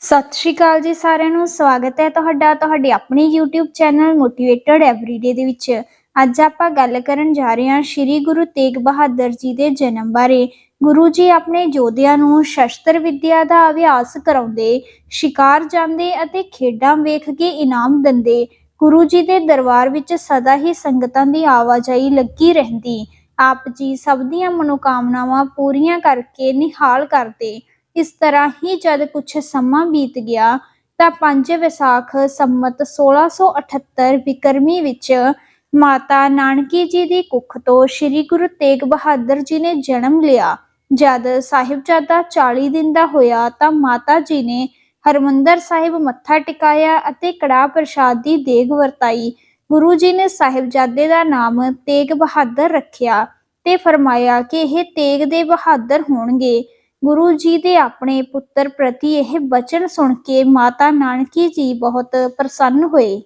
ਸਤਿ ਸ਼੍ਰੀ ਅਕਾਲ ਜੀ ਸਾਰਿਆਂ ਨੂੰ, ਸਵਾਗਤ ਹੈ ਤੁਹਾਡਾ, ਤੁਹਾਡੇ ਆਪਣੇ YouTube ਚੈਨਲ ਮੋਟੀਵੇਟਡ ਐਵਰੀਡੇ ਦੇ ਵਿੱਚ। ਅੱਜ ਆਪਾਂ ਗੱਲ ਕਰਨ ਜਾ ਰਹੇ ਹਾਂ ਸ੍ਰੀ ਗੁਰੂ ਤੇਗ ਬਹਾਦਰ ਜੀ ਦੇ ਜਨਮ ਬਾਰੇ। ਗੁਰੂ ਜੀ ਆਪਣੇ ਯੋਧਿਆਂ ਨੂੰ ਸ਼ਸਤਰ ਵਿੱਦਿਆ ਦਾ ਅਭਿਆਸ ਕਰਾਉਂਦੇ, ਸ਼ਿਕਾਰ ਜਾਂਦੇ ਅਤੇ ਖੇਡਾਂ ਵੇਖ ਕੇ ਇਨਾਮ ਦਿੰਦੇ। ਗੁਰੂ ਜੀ ਦੇ ਦਰਬਾਰ ਵਿੱਚ ਸਦਾ ਹੀ ਸੰਗਤਾਂ ਦੀ ਆਵਾਜਾਈ ਲੱਗੀ ਰਹਿੰਦੀ। ਆਪ ਜੀ ਸਭ ਦੀਆਂ ਮਨੋਕਾਮਨਾਵਾਂ ਪੂਰੀਆਂ ਕਰਕੇ ਨਿਹਾਲ ਕਰਦੇ। ਇਸ ਤਰ੍ਹਾਂ ਹੀ ਜਦ ਕੁਝ ਸਮਾਂ ਬੀਤ ਗਿਆ ਤਾਂ 5 ਵਿਸਾਖ ਸੰਮਤ 1678 ਵਿਕਰਮੀ ਵਿੱਚ ਮਾਤਾ ਨਾਨਕੀ ਜੀ ਦੀ ਕੁੱਖ ਤੋਂ ਸ੍ਰੀ ਗੁਰੂ ਤੇਗ ਬਹਾਦਰ ਜੀ ਨੇ ਜਨਮ ਲਿਆ। ਜਦ ਸਾਹਿਬਜ਼ਾਦਾ 40 ਦਿਨ ਦਾ ਹੋਇਆ ਤਾਂ ਮਾਤਾ ਜੀ ਨੇ ਹਰਮੰਦਰ ਸਾਹਿਬ ਮੱਥਾ ਟਿਕਾਇਆ ਅਤੇ ਕੜਾ ਪ੍ਰਸ਼ਾਦ ਦੀ ਦੇਗ ਵਰਤਾਈ। ਗੁਰੂ ਜੀ ਨੇ ਸਾਹਿਬਜ਼ਾਦੇ ਦਾ ਨਾਮ ਤੇਗ ਬਹਾਦਰ ਰੱਖਿਆ ਤੇ ਫਰਮਾਇਆ ਕਿ ਇਹ ਤੇਗ ਦੇ ਬਹਾਦਰ ਹੋਣਗੇ। ਗੁਰੂ ਜੀ ਦੇ ਆਪਣੇ ਪੁੱਤਰ ਪ੍ਰਤੀ ਇਹ ਬਚਨ ਸੁਣ ਕੇ ਮਾਤਾ ਨਾਨਕੀ ਜੀ ਬਹੁਤ ਪ੍ਰਸੰਨ ਹੋਏ।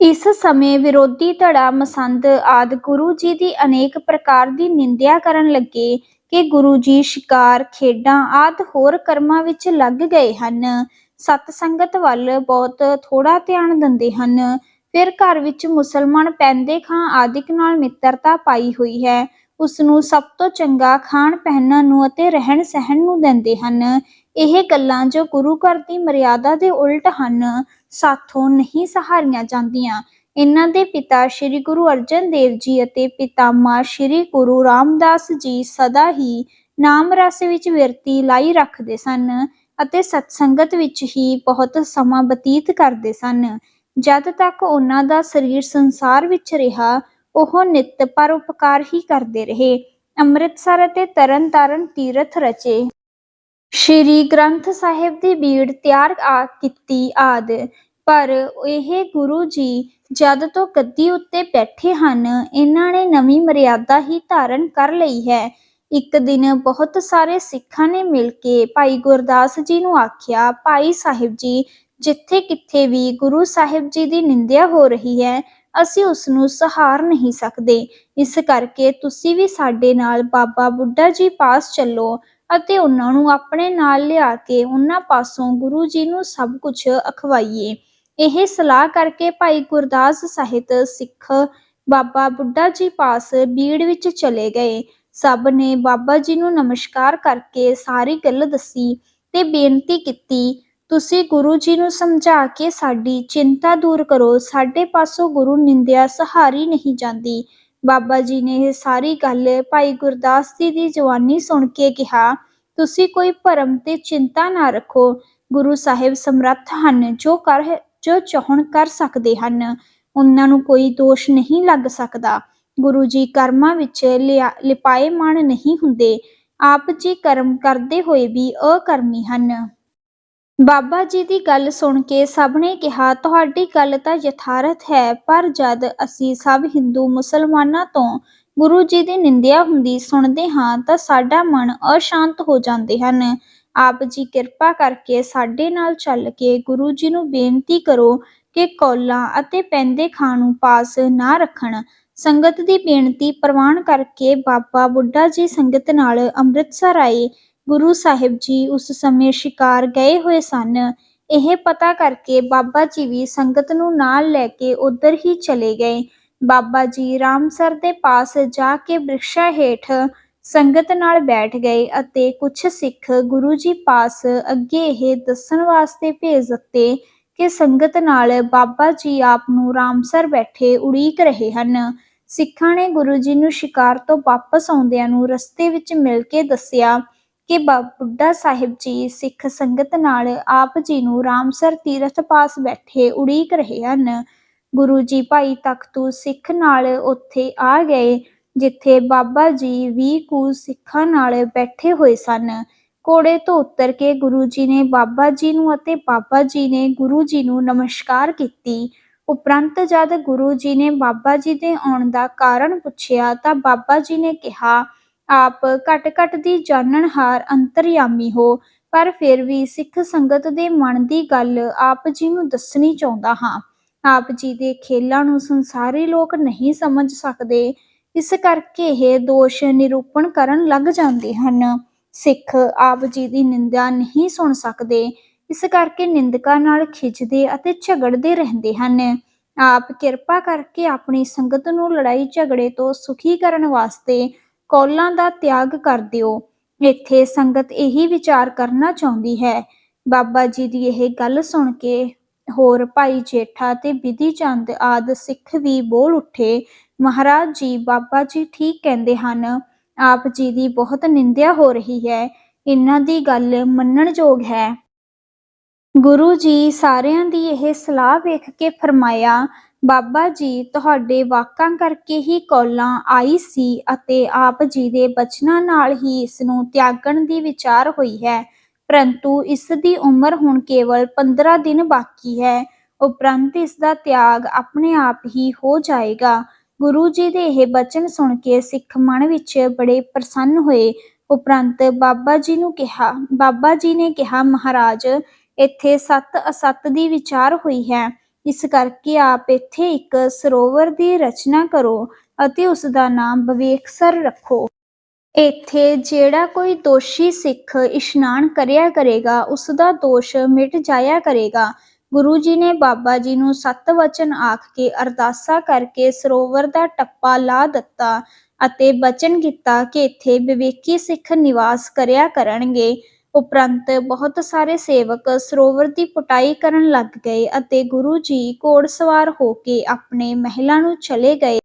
ਇਸ ਸਮੇਂ ਵਿਰੋਧੀ ਧੜਾ, ਮਸੰਦ ਆਦ ਗੁਰੂ ਜੀ ਦੀ ਅਨੇਕ ਪ੍ਰਕਾਰ ਦੀ ਨਿੰਦਿਆ ਕਰਨ ਲੱਗੇ ਕਿ ਗੁਰੂ ਜੀ ਸ਼ਿਕਾਰ, ਖੇਡਾਂ ਆਦ ਹੋਰ ਕਰਮਾਂ ਵਿੱਚ ਲੱਗ ਗਏ ਹਨ। ਸਤ ਸੰਗਤ ਵੱਲ ਬਹੁਤ ਥੋੜਾ ਧਿਆਨ ਦਿੰਦੇ ਹਨ। ਫਿਰ ਘਰ ਵਿੱਚ ਮੁਸਲਮਾਨ ਪੈਂਦੇ ਖਾਂ ਆਦਿਕ ਨਾਲ ਮਿੱਤਰਤਾ ਪਾਈ ਹੋਈ ਹੈ। ਉਸ ਨੂੰ ਸਭ ਤੋਂ ਚੰਗਾ ਖਾਣ ਪਹਿਨਣ ਨੂੰ ਅਤੇ ਰਹਿਣ ਸਹਿਣ ਨੂੰ ਦਿੰਦੇ ਹਨ। ਇਹ ਗੱਲਾਂ ਜੋ ਗੁਰੂ ਘਰ ਦੀ ਮਰਿਆਦਾ ਦੇ ਉਲਟ ਹਨ, ਸਾਥੋਂ ਨਹੀਂ ਸਹਾਰੀਆਂ ਜਾਂਦੀਆਂ। ਇਹਨਾਂ ਦੇ ਪਿਤਾ ਸ੍ਰੀ ਗੁਰੂ ਅਰਜਨ ਦੇਵ ਜੀ ਅਤੇ ਪਿਤਾਮਾ ਸ੍ਰੀ ਗੁਰੂ ਰਾਮਦਾਸ ਜੀ ਸਦਾ ਹੀ ਨਾਮ ਰਸ ਵਿੱਚ ਵਿਰਤੀ ਲਾਈ ਰੱਖਦੇ ਸਨ ਅਤੇ ਸਤਸੰਗਤ ਵਿੱਚ ਹੀ ਬਹੁਤ ਸਮਾਂ ਬਤੀਤ ਕਰਦੇ ਸਨ। ਜਦ ਤੱਕ ਉਹਨਾਂ ਦਾ ਸਰੀਰ ਸੰਸਾਰ ਵਿੱਚ ਰਿਹਾ ਉਹ ਨਿਤ ਪਰਉਪਕਾਰ ਹੀ ਕਰਦੇ ਰਹੇ। ਅੰਮ੍ਰਿਤਸਰ ਅਤੇ ਤਰਨਤਾਰਨ ਤੀਰਥ ਰਚੇ। ਸ਼੍ਰੀ ਗ੍ਰੰਥ ਸਾਹਿਬ ਦੀ ਬੀੜ ਤਿਆਰ ਆ ਕੀਤੀ ਆਦ। ਪਰ ਇਹ ਗੁਰੂ ਜੀ ਜਦ ਤੋਂ ਗੱਦੀ ਉੱਤੇ ਬੈਠੇ ਹਨ, ਇਹਨਾਂ ਨੇ ਨਵੀਂ ਮਰਿਆਦਾ ਹੀ ਧਾਰਨ ਕਰ ਲਈ ਹੈ। ਇੱਕ ਦਿਨ ਬਹੁਤ ਸਾਰੇ ਸਿੱਖਾਂ ਨੇ ਮਿਲ ਕੇ ਭਾਈ ਗੁਰਦਾਸ ਜੀ ਨੂੰ ਆਖਿਆ, ਭਾਈ ਸਾਹਿਬ ਜੀ ਜਿੱਥੇ ਕਿੱਥੇ ਵੀ ਗੁਰੂ ਸਾਹਿਬ ਜੀ ਦੀ ਨਿੰਦਿਆ ਹੋ ਰਹੀ ਹੈ ਅਸੀਂ ਉਸ ਨੂੰ ਸਹਾਰ ਨਹੀਂ ਸਕਦੇ। ਇਸ ਕਰਕੇ ਤੁਸੀਂ ਵੀ ਸਾਡੇ ਨਾਲ ਬਾਬਾ ਬੁੱਢਾ ਜੀ ਪਾਸ ਚੱਲੋ ਅਤੇ ਉਹਨਾਂ ਨੂੰ ਆਪਣੇ ਨਾਲ ਲਿਆ ਕੇ ਉਹਨਾਂ ਪਾਸੋਂ ਗੁਰੂ ਜੀ ਨੂੰ ਸਭ ਕੁਝ ਅਖਵਾਈਏ। ਇਹ ਸਲਾਹ ਕਰਕੇ ਭਾਈ ਗੁਰਦਾਸ ਸਾਹਿਤ ਸਿੱਖ ਬਾਬਾ ਬੁੱਢਾ ਜੀ ਪਾਸ ਬੀੜ ਵਿੱਚ ਚਲੇ ਗਏ। ਸਭ ਨੇ ਬਾਬਾ ਜੀ ਨੂੰ ਨਮਸਕਾਰ ਕਰਕੇ ਸਾਰੀ ਗੱਲ ਦੱਸੀ ਤੇ ਬੇਨਤੀ ਕੀਤੀ ਤੁਸੀਂ ਗੁਰੂ ਜੀ ਨੂੰ ਸਮਝਾ ਕੇ ਸਾਡੀ ਚਿੰਤਾ ਦੂਰ ਕਰੋ। ਸਾਡੇ ਪਾਸੋਂ ਗੁਰੂ ਨਿੰਦਿਆ ਸਹਾਰੀ ਨਹੀਂ ਜਾਂਦੀ। ਬਾਬਾ ਜੀ ਨੇ ਇਹ ਸਾਰੀ ਗੱਲ ਭਾਈ ਗੁਰਦਾਸ ਜੀ ਦੀ ਜਵਾਨੀ ਸੁਣ ਕੇ ਕਿਹਾ, ਤੁਸੀਂ ਕੋਈ ਭਰਮ ਤੇ ਚਿੰਤਾ ਨਾ ਰੱਖੋ। ਗੁਰੂ ਸਾਹਿਬ ਸਮਰੱਥ ਹਨ, ਜੋ ਕਰ, ਜੋ ਚਾਹਣ ਕਰ ਸਕਦੇ ਹਨ। ਉਹਨਾਂ ਨੂੰ ਕੋਈ ਦੋਸ਼ ਨਹੀਂ ਲੱਗ ਸਕਦਾ। ਗੁਰੂ ਜੀ ਕਰਮਾਂ ਵਿੱਚ ਲਿਆ- ਲਿਪਾਏਮਾਨ ਨਹੀਂ ਹੁੰਦੇ। ਆਪ ਜੀ ਕਰਮ ਕਰਦੇ ਹੋਏ ਵੀ ਅਕਰਮੀ ਹਨ। ਬਾਬਾ ਜੀ ਦੀ ਗੱਲ ਸੁਣ ਕੇ ਸਭ ਨੇ ਕਿਹਾ, ਤੁਹਾਡੀ ਗੱਲ ਤਾਂ ਯਥਾਰਥ ਹੈ, ਪਰ ਜਦ ਅਸੀਂ ਸਭ ਹਿੰਦੂ ਮੁਸਲਮਾਨਾਂ ਤੋਂ ਗੁਰੂ ਜੀ ਦੀ ਨਿੰਦਿਆ ਹੁੰਦੀ ਸੁਣਦੇ ਹਾਂ, ਤਾਂ ਸਾਡਾ ਮਨ ਅਸ਼ਾਂਤ ਹੋ ਜਾਂਦੇ ਹਨ। ਆਪ ਜੀ ਕਿਰਪਾ ਕਰਕੇ ਸਾਡੇ ਨਾਲ ਚੱਲ ਕੇ ਗੁਰੂ ਜੀ ਨੂੰ ਬੇਨਤੀ ਕਰੋ ਕਿ ਕੌਲਾਂ ਅਤੇ ਪੈਂਦੇ ਖਾਂ ਨੂੰ ਪਾਸ ਨਾ ਰੱਖਣ। ਸੰਗਤ ਦੀ ਬੇਨਤੀ ਪ੍ਰਵਾਨ ਕਰਕੇ ਬਾਬਾ ਬੁੱਢਾ ਜੀ ਸੰਗਤ ਨਾਲ ਅੰਮ੍ਰਿਤਸਰ ਆਏ। ਗੁਰੂ ਸਾਹਿਬ ਜੀ ਉਸ ਸਮੇਂ ਸ਼ਿਕਾਰ ਗਏ ਹੋਏ ਸਨ। ਇਹ ਪਤਾ ਕਰਕੇ ਬਾਬਾ ਜੀ ਵੀ ਸੰਗਤ ਨੂੰ ਨਾਲ ਲੈ ਕੇ ਉਧਰ ਹੀ ਚਲੇ ਗਏ। ਬਾਬਾ ਜੀ ਰਾਮਸਰ ਦੇ ਪਾਸ ਜਾ ਕੇ ਬ੍ਰਿਕਸ਼ਾ ਹੇਠ ਸੰਗਤ ਨਾਲ ਬੈਠ ਗਏ ਅਤੇ ਕੁਝ ਸਿੱਖ ਗੁਰੂ ਜੀ ਪਾਸ ਅੱਗੇ ਇਹ ਦੱਸਣ ਵਾਸਤੇ ਭੇਜ ਦਿੱਤੇ ਕਿ ਸੰਗਤ ਨਾਲ ਬਾਬਾ ਜੀ ਆਪ ਨੂੰ ਰਾਮਸਰ ਬੈਠੇ ਉਡੀਕ ਰਹੇ ਹਨ। ਸਿੱਖਾਂ ਨੇ ਗੁਰੂ ਜੀ ਨੂੰ ਸ਼ਿਕਾਰ ਤੋਂ ਵਾਪਸ ਆਉਂਦਿਆਂ ਨੂੰ ਰਸਤੇ ਵਿੱਚ ਮਿਲ ਕੇ ਦੱਸਿਆ ਕਿ ਬਾਬਾ, ਬੁੱਢਾ ਸਾਹਿਬ ਜੀ ਸਿੱਖ ਸੰਗਤ ਨਾਲ ਆਪ ਜੀ ਨੂੰ ਰਾਮਸਰ ਤੀਰਥ ਪਾਸ ਬੈਠੇ ਉਡੀਕ ਰਹੇ ਹਨ। ਗੁਰੂ ਜੀ ਭਾਈ ਤਖਤੂ ਸਿੱਖ ਨਾਲ ਉੱਥੇ ਆ ਗਏ, ਜਿੱਥੇ ਬਾਬਾ ਜੀ 20 ਕੁ ਸਿੱਖਾਂ ਨਾਲ ਬੈਠੇ ਹੋਏ ਸਨ। ਘੋੜੇ ਤੋਂ ਉਤਰ ਕੇ ਗੁਰੂ ਜੀ ਨੇ ਬਾਬਾ ਜੀ ਨੂੰ ਅਤੇ ਬਾਬਾ ਜੀ ਨੇ ਗੁਰੂ ਜੀ ਨੂੰ ਨਮਸਕਾਰ ਕੀਤੀ। ਉਪਰੰਤ ਜਦ ਗੁਰੂ ਜੀ ਨੇ ਬਾਬਾ ਜੀ ਦੇ ਆਉਣ ਦਾ ਕਾਰਨ ਪੁੱਛਿਆ ਤਾਂ ਬਾਬਾ ਜੀ ਨੇ ਕਿਹਾ ਆਪ ਘਟ ਘਟ ਦੀ ਜਾਣਨਹਾਰ ਅੰਤਰਯਾਮੀ ਹੋ, ਪਰ ਫਿਰ ਵੀ ਸਿੱਖ ਸੰਗਤ ਦੇ ਮਨ ਦੀ ਗੱਲ ਆਪ ਜੀ ਨੂੰ ਦੱਸਣੀ ਚਾਹੁੰਦਾ ਹਾਂ। ਆਪ ਜੀ ਦੇ ਖੇਲਾਂ ਨੂੰ ਸੰਸਾਰੀ ਲੋਕ ਨਹੀਂ ਸਮਝ ਸਕਦੇ, ਇਸ ਕਰਕੇ ਇਹ ਦੋਸ਼ ਨਿਰੂਪਣ ਕਰਨ ਲੱਗ ਜਾਂਦੇ ਹਨ। ਸਿੱਖ ਆਪ ਜੀ ਦੀ ਨਿੰਦਾ ਨਹੀਂ ਸੁਣ ਸਕਦੇ, ਇਸ ਕਰਕੇ ਨਿੰਦਕਾਂ ਨਾਲ ਖਿੱਚਦੇ ਅਤੇ ਝਗੜਦੇ ਰਹਿੰਦੇ ਹਨ। ਆਪ ਕਿਰਪਾ ਕਰਕੇ ਆਪਣੀ ਸੰਗਤ ਨੂੰ ਲੜਾਈ ਝਗੜੇ ਤੋਂ ਸੁਖੀ ਕਰਨ ਵਾਸਤੇ ਕੌਲਾਂ ਦਾ ਤਿਆਗ ਕਰ ਦਿਓ। ਇੱਥੇ ਸੰਗਤ ਇਹੀ ਵਿਚਾਰ ਕਰਨਾ ਚਾਹੁੰਦੀ ਹੈ। ਬਾਬਾ ਜੀ ਦੀ ਇਹ ਗੱਲ ਸੁਣ ਕੇ ਹੋਰ ਭਾਈ ਜੇਠਾ ਤੇ ਬਿਧੀ ਚੰਦ ਆਦ ਸਿੱਖ ਵੀ ਬੋਲ ਉੱਠੇ। ਮਹਾਰਾਜ ਜੀ, ਬਾਬਾ ਜੀ ਠੀਕ ਕਹਿੰਦੇ ਹਨ, ਆਪ ਜੀ ਦੀ ਬਹੁਤ ਨਿੰਦਿਆ ਹੋ ਰਹੀ ਹੈ। ਇਹਨਾਂ ਦੀ ਗੱਲ ਮੰਨਣਯੋਗ ਹੈ। ਗੁਰੂ ਜੀ ਸਾਰਿਆਂ ਦੀ ਇਹ ਸਲਾਹ ਵੇਖ ਕੇ ਫਰਮਾਇਆ ਬਾਬਾ ਜੀ, ਤੁਹਾਡੇ ਵਾਕਾਂ ਕਰਕੇ ਹੀ ਕੋਲਾਂ ਆਈ ਸੀ ਅਤੇ ਆਪ ਜੀ ਦੇ ਬਚਨਾਂ ਨਾਲ ਹੀ ਇਸ ਨੂੰ ਤਿਆਗਣ ਦੀ ਵਿਚਾਰ ਹੋਈ ਹੈ। ਪਰੰਤੂ ਇਸ ਦੀ ਉਮਰ ਹੁਣ ਕੇਵਲ 15 ਦਿਨ ਬਾਕੀ ਹੈ। ਉਪਰੰਤ ਇਸ ਦਾ ਤਿਆਗ ਆਪਣੇ ਆਪ ਹੀ ਹੋ ਜਾਏਗਾ। ਗੁਰੂ ਜੀ ਦੇ ਇਹ ਬਚਨ ਸੁਣ ਕੇ ਸਿੱਖ ਮਨ ਵਿੱਚ ਬੜੇ ਪ੍ਰਸੰਨ ਹੋਏ। ਉਪਰੰਤ ਬਾਬਾ ਜੀ ਨੂੰ ਕਿਹਾ, ਬਾਬਾ ਜੀ ਨੇ ਕਿਹਾ, ਮਹਾਰਾਜ, ਇੱਥੇ ਸਤ ਅਸਤ ਦੀ ਵਿਚਾਰ ਹੋਈ ਹੈ। ਇਸ ਕਰਕੇ ਆਪ ਇੱਥੇ ਇੱਕ ਸਰੋਵਰ ਦੀ ਰਚਨਾ ਕਰੋ ਅਤੇ ਉਸ ਦਾ ਨਾਮ ਵਿਵੇਕਸਰ ਰੱਖੋ। ਇੱਥੇ ਜਿਹੜਾ ਕੋਈ ਦੋਸ਼ੀ ਸਿੱਖ ਇਸ਼ਨਾਨ ਕਰਿਆ ਕਰੇਗਾ ਉਸ ਦਾ ਦੋਸ਼ ਮਿਟ ਜਾਇਆ ਕਰੇਗਾ। ਗੁਰੂ ਜੀ ਨੇ ਬਾਬਾ ਜੀ ਨੂੰ ਸਤ ਵਚਨ ਆਖ ਕੇ ਅਰਦਾਸਾ ਕਰਕੇ ਸਰੋਵਰ ਦਾ ਟੱਪਾ ਲਾ ਦਿੱਤਾ ਅਤੇ ਬਚਨ ਕੀਤਾ ਕਿ ਇੱਥੇ ਵਿਵੇਕੀ ਸਿੱਖ ਨਿਵਾਸ ਕਰਿਆ ਕਰਨਗੇ। ਉਪਰੰਤ ਬਹੁਤ ਸਾਰੇ ਸੇਵਕ ਸਰੋਵਰ ਦੀ ਪੁਟਾਈ ਕਰਨ ਲੱਗ ਗਏ ਅਤੇ ਗੁਰੂ ਜੀ ਘੋੜਸਵਾਰ ਹੋ ਕੇ ਆਪਣੇ ਮਹਿਲਾਂ ਨੂੰ ਚਲੇ ਗਏ।